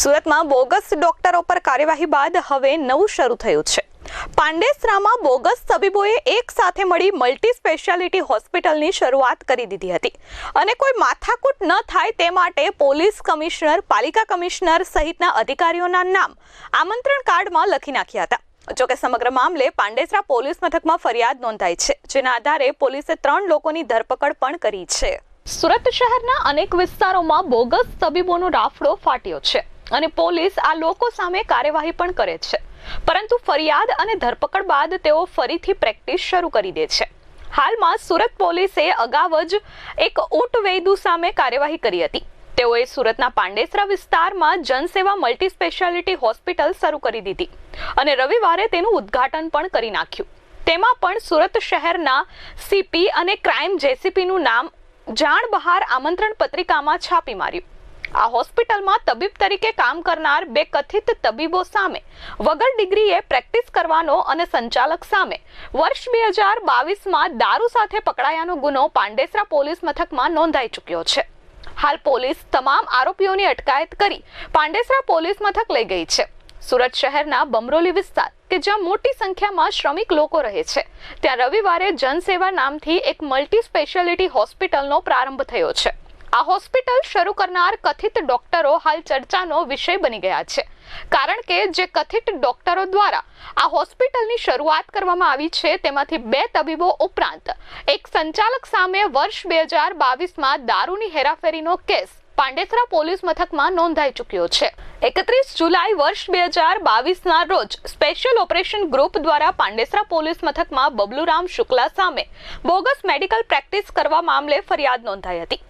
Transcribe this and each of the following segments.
સુરતમાં બોગસ ડોક્ટરો પર કાર્યવાહી બાદ હવે નવું શરૂ થયું છે. પાંડેસરામાં બોગસ તબીબોએ એક સાથે મળી મલ્ટી સ્પેશિયાલિટી હોસ્પિટલની શરૂઆત કરી દીધી હતી. અને કોઈ માથાકૂટ ન થાય તે માટે પોલીસ કમિશનર, પાલિકા કમિશનર સહિતના અધિકારીઓના નામ આમંત્રણ કાર્ડમાં લખી નાખ્યા હતા. જોકે સમગ્ર મામલે પાંડેસરા પોલીસ મથકમાં ફરિયાદ નોંધાઈ છે, જેના આધારે પોલીસે ત્રણ લોકોની ધરપકડ પણ કરી છે. સુરત શહેરના અનેક વિસ્તારોમાં બોગસ તબીબોનો રાફડો ફાટ્યો છે. અને પોલીસ આ લોકો સામે કાર્યવાહી પણ કરે છે. પરંતુ ફરિયાદ અને ધરપકડ બાદ તેઓ ફરીથી પ્રેક્ટિસ શરૂ કરી દે છે. હાલમાં સુરત પોલીસે અગાઉ જ એક ઊંટ વૈદુ સામે કાર્યવાહી કરી હતી. તેઓએ સુરતના પાંડેસરા વિસ્તારમાં જનસેવા મલ્ટી સ્પેશિયાલિટી હોસ્પિટલ શરૂ કરી દીધી અને રવિવારે તેનું ઉદ્ઘાટન પણ કરી નાખ્યું. તેમાં પણ સુરત શહેરના સીપી અને ક્રાઇમ જેસીપીનું નામ જાણ બહાર આમંત્રણ પત્રિકામાં છાપી માર્યું. આ હોસ્પિટલમાં તબીબ તરીકે કામ કરનાર બે કથિત તબીબો સામે. વગર ડિગ્રીએ પ્રેક્ટિસ કરવાનો અને સંચાલક સામે. વર્ષ બે હજાર બાવીસમાં દારૂ સાથે પકડાયાનો ગુનો પાંડેસરા પોલીસ મથકમાં નોંધાઈ ચૂક્યો છે. હાલ પોલીસ તમામ આરોપીઓની અટકાયત કરી પાંડેસરા પોલીસ મથક લઈ ગઈ છે. સુરત શહેરના બમરોલી વિસ્તાર, કે જ્યાં મોટી સંખ્યામાં શ્રમિક લોકો રહે છે. ત્યાં રવિવારે જનસેવા નામથી એક મલ્ટી સ્પેશિયાલિટી હોસ્પિટલનો પ્રારંભ થયો છે. આ હોસ્પિટલ શરૂ કરનાર કથિત ડોક્ટરો હાલ ચર્ચાનો વિષય બની ગયા છે. કારણ કે જે કથિત ડોક્ટરો દ્વારા આ હોસ્પિટલની શરૂઆત કરવામાં આવી છે, તેમાંથી બે તબીબો ઉપરાંત એક સંચાલક સામે વર્ષ બે હજાર બાવીસમાં દારૂની હેરાફેરીનો કેસ પાંડેસરા પોલીસ મથકમાં નોંધાઈ ચૂક્યો છે. એકત્રીસ જુલાઈ વર્ષ બે હજાર બાવીસના રોજ સ્પેશિયલ ઓપરેશન ગ્રુપ દ્વારા પાંડેસરા પોલીસ મથકમાં બબલુરામ શુક્લા સામે બોગસ મેડિકલ પ્રેક્ટિસ કરવા મામલે ફરિયાદ નોંધાઈ હતી.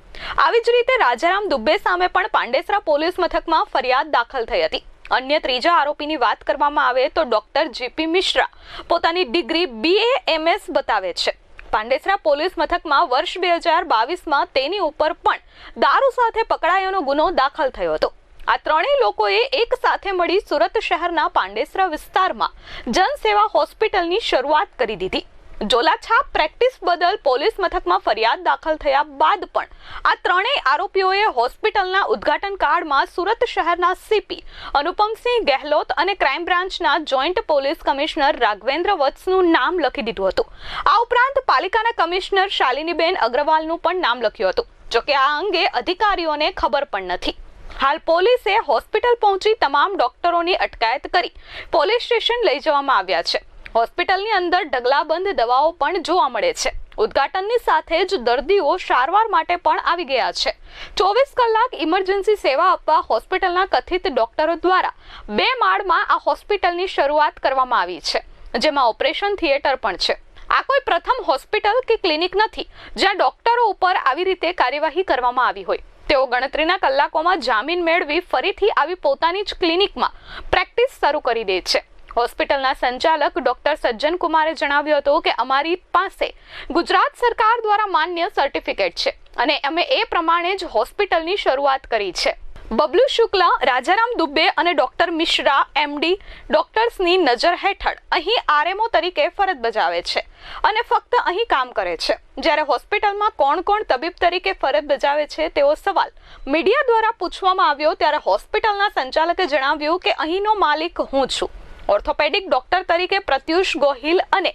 આવી જ રીતે રાજારામ દુબે સામે પણ પાંડેસરા પોલીસ મથકમાં ફરિયાદ દાખલ થઈ હતી. અન્ય ત્રીજા આરોપીની વાત કરવામાં આવે તો ડોક્ટર જીપી મિશ્રા પોતાની ડિગ્રી બીએ એમએસ બતાવે છે. પાંડેસરા પોલીસ મથકમાં વર્ષ બે હજાર બાવીસમાં તેની ઉપર પણ દારૂ સાથે પકડાયાનો ગુનો દાખલ થયો હતો. આ ત્રણેય લોકોએ એક સાથે મળી સુરત શહેરના પાંડેસરા વિસ્તારમાં જનસેવા હોસ્પિટલની શરૂઆત કરી દીધી. જોલાછાપ પ્રેક્ટિસ બદલ પોલીસ મથકમાં ફરિયાદ દાખલ થયા બાદ પણ આ ત્રણેય આરોપીઓએ હોસ્પિટલના ઉદ્ઘાટન કાર્ડમાં સુરત શહેરના સીપી અનુપમસિંહ ગેહલોત અને ક્રાઇમ બ્રાન્ચના જોઈન્ટ પોલીસ કમિશનર રાઘવેન્દ્ર વત્સનું નામ લખી દીધું હતું. આ ઉપરાંત પાલિકાના કમિશનર શાલિનીબેન અગ્રવાલનું પણ નામ લખ્યું હતું. જોકે આ અંગે અધિકારીઓને ખબર પણ નથી. હાલ પોલીસે હોસ્પિટલ પહોંચી તમામ ડોક્ટરોની અટકાયત કરી પોલીસ સ્ટેશન લઈ જવામાં આવ્યા છે. હોસ્પિટલની અંદર ઢગલાબંધ દવાઓ પણ જોવા મળે છે. ઉદ્ઘાટનની સાથે જ દર્દીઓ સારવાર માટે પણ આવી ગયા છે. ચોવીસ કલાક ઇમરજન્સી સેવા આપવા હોસ્પિટલના કથિત ડોક્ટરો દ્વારા બે માળમાં આ હોસ્પિટલની શરૂઆત કરવામાં આવી છે, જેમાં ઓપરેશન થિયેટર પણ છે. આ કોઈ પ્રથમ હોસ્પિટલ કે ક્લિનિક નથી, જ્યાં ડોક્ટરો ઉપર આવી રીતે કાર્યવાહી કરવામાં આવી હોય. તેઓ ગણતરીના કલાકોમાં જામીન મેળવી ફરીથી આવી પોતાની જ ક્લિનિકમાં પ્રેક્ટિસ શરૂ કરી દે છે. હોસ્પિટલના સંચાલક ડોક્ટર સજ્જન કુમારે જણાવ્યું હતું કે અમારી પાસે ગુજરાત સરકાર દ્વારા માન્ય સર્ટિફિકેટ છે અને અમે એ પ્રમાણે જ હોસ્પિટલની શરૂઆત કરી છે. બબલુ શુક્લા, રાજારામ દુબે અને ડોક્ટર મિશ્રા એમડી ડોક્ટર્સની નજર હેઠળ અહીં આરએમઓ તરીકે ફરજ બજાવે છે અને ફક્ત અહીં કામ કરે છે. જ્યારે હોસ્પિટલમાં કોણ કોણ તબીબ તરીકે ફરજ બજાવે છે તેવો સવાલ મીડિયા દ્વારા પૂછવામાં આવ્યો ત્યારે હોસ્પિટલના સંચાલકે જણાવ્યું કે અહીંનો માલિક હું છું. ઓર્થોપેડિક ડોક્ટર તરીકે પ્રત્યુષ ગોહિલ અને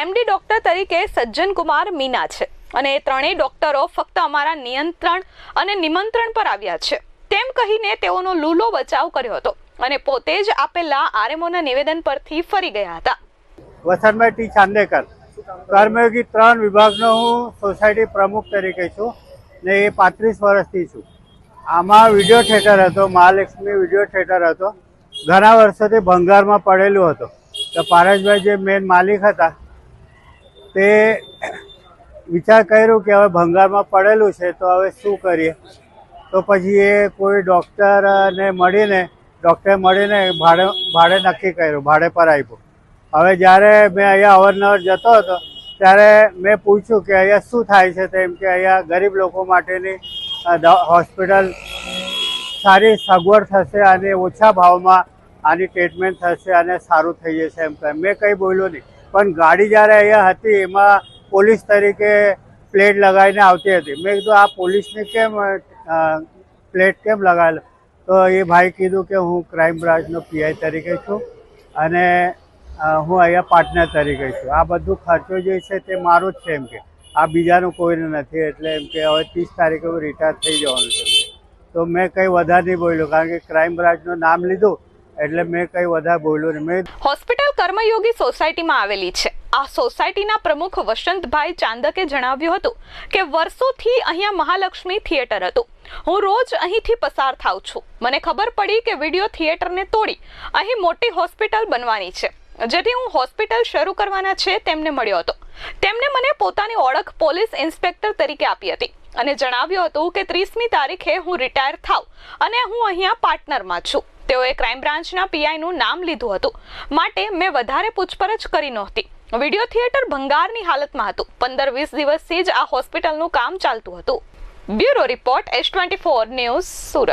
એમડી ડોક્ટર તરીકે સજ્જન કુમાર મીના છે. અને એ ત્રણેય ડોક્ટરો ફક્ત અમારા નિયંત્રણ અને નિમંત્રણ પર આવ્યા છે. તેમ કહીને તેઓનો લૂલો બચાવ કર્યો હતો અને પોતે જ આપેલા આરએમઓના નિવેદન પરથી ફરી ગયા હતા. વસંતભાઈ ટી. ચાંદેકર. કર્મયોગી ત્રણ વિભાગનો હું સોસાયટી પ્રમુખ તરીકે છું ને એ પાંત્રીસ વર્ષથી છું. આમાં વીડિયો થિયેટર હતો, મહાલક્ષ્મી વીડિયો થિયેટર હતો. ઘણા વર્ષોથી ભંગારમાં પડેલું હતું. તો પારસભાઈ જે મેન માલિક હતા, તે વિચાર કર્યું કે હવે ભંગારમાં પડેલું છે, તો હવે શું કરીએ? તો પછી એ કોઈ ડૉક્ટરને મળીને ડૉક્ટરે મળીને ભાડે ભાડે નક્કી કર્યું, ભાડે પર આપ્યું. હવે જ્યારે મેં અહીંયા અવારનવાર જતો હતો, ત્યારે મેં પૂછ્યું કે અહીંયા શું થાય છે તેમ કે અહીંયા ગરીબ લોકો માટેની હોસ્પિટલ સારી સગવડ થશે અને ઓછા ભાવમાં આની ટ્રીટમેન્ટ થશે અને સારું થઈ જશે એમ કહે. મેં કંઈ બોલ્યો નહીં, પણ ગાડી જ્યારે અહીંયા હતી, એમાં પોલીસ તરીકે પ્લેટ લગાવીને આવતી હતી. મેં કીધું, આ પોલીસને કેમ પ્લેટ કેમ લગાવેલો? તો એ ભાઈ કીધું કે, હું ક્રાઇમ બ્રાન્ચનો પીઆઈ તરીકે છું અને હું અહીંયા પાર્ટનર તરીકે છું. આ બધું ખર્ચો જે છે તે મારો જ છે. એમ કે, આ બીજાનું કોઈને નથી. એટલે એમ કે, હવે ત્રીસ તારીખે હું રિટાયર થઈ જવાનું છે. તો મેં કંઈ વધારે નહીં બોલ્યો, કારણ કે ક્રાઇમ બ્રાન્ચનું નામ લીધું એટલે મેં કંઈ વધારે બોલ્યું નહીં. મેં હોસ્પિટલ કર્મયોગી સોસાયટીમાં આવેલી છે. આ સોસાયટીના પ્રમુખ વસંતભાઈ ચાંદકે જણાવ્યું હતું કે વર્ષોથી અહીંયા મહાલક્ષ્મી થિયેટર હતું. હું રોજ અહીંથી પસાર થાઉં છું. મને ખબર પડી કે વીડિયો થિયેટરને તોડી અહીં મોટી હોસ્પિટલ બનવાની છે. જેથી હું હોસ્પિટલ શરૂ કરવાના છે તેમને મળ્યો હતો. તેમણે મને પોતાની ઓળખ પોલીસ ઇન્સ્પેક્ટર તરીકે આપી હતી. અને જણાવ્યું હતું કે ત્રીસમી તારીખે હું રિટાયર થાવ અને હું અહીંયા પાર્ટનરમાં છું. તેઓએ ક્રાઇમ બ્રાન્ચના પીઆઈનું નામ લીધું હતું. માટે મેં વધારે પૂછપરછ કરી નહોતી. વીડિયો થિયેટર ભંગારની હાલતમાં હતું. પંદર વીસ દિવસથી જ આ હોસ્પિટલનું કામ ચાલતું હતું. Bureau report S twenty four news Surat.